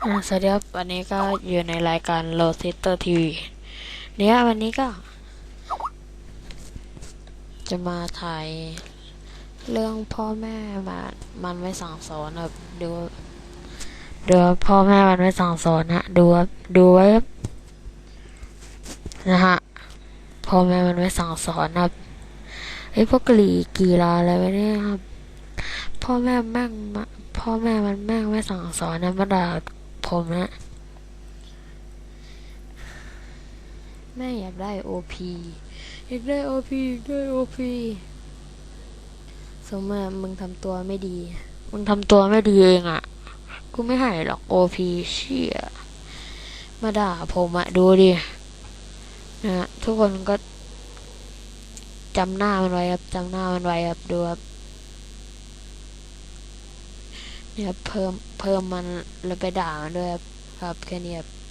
สวัสดีครับวันนี้ก็อยู่ในรายการ l o s i t e r TV เนี่ยวันนี้ก็ จะมาถ่ายเรื่องพ่อแม่มันมันไม่สั่งสอนครับดูดูพ่อแม่มันไม่สั่งสอนนะดูดูไว้นะฮะพ่อแม่มันไม่สั่งสอนครับไอ้พวกกลีกีฬาอะไรไปเนี่ยครับ พ่อแม่แม่งพ่อแม่มันแม่งไม่สั่งสอนนะมาด่า ผมนะแม่อยากได้โอพีอยากได้โอพีอยากได้โอพีสมมติมึงทำตัวไม่ดี มึงทำตัวไม่ดีเองอะ่ะ กูไม่ให้หรอกโอพีเชี่ยมาด่าผมอะดูดินะฮะทุกคนก็จำหน้ามันไว้ครับจำหน้ามันไว้ครับดูครับ เนี่ยเพิ่มเพิ่มมันแล้วไปด่ามันด้วยครับครับแค่นี้ครับ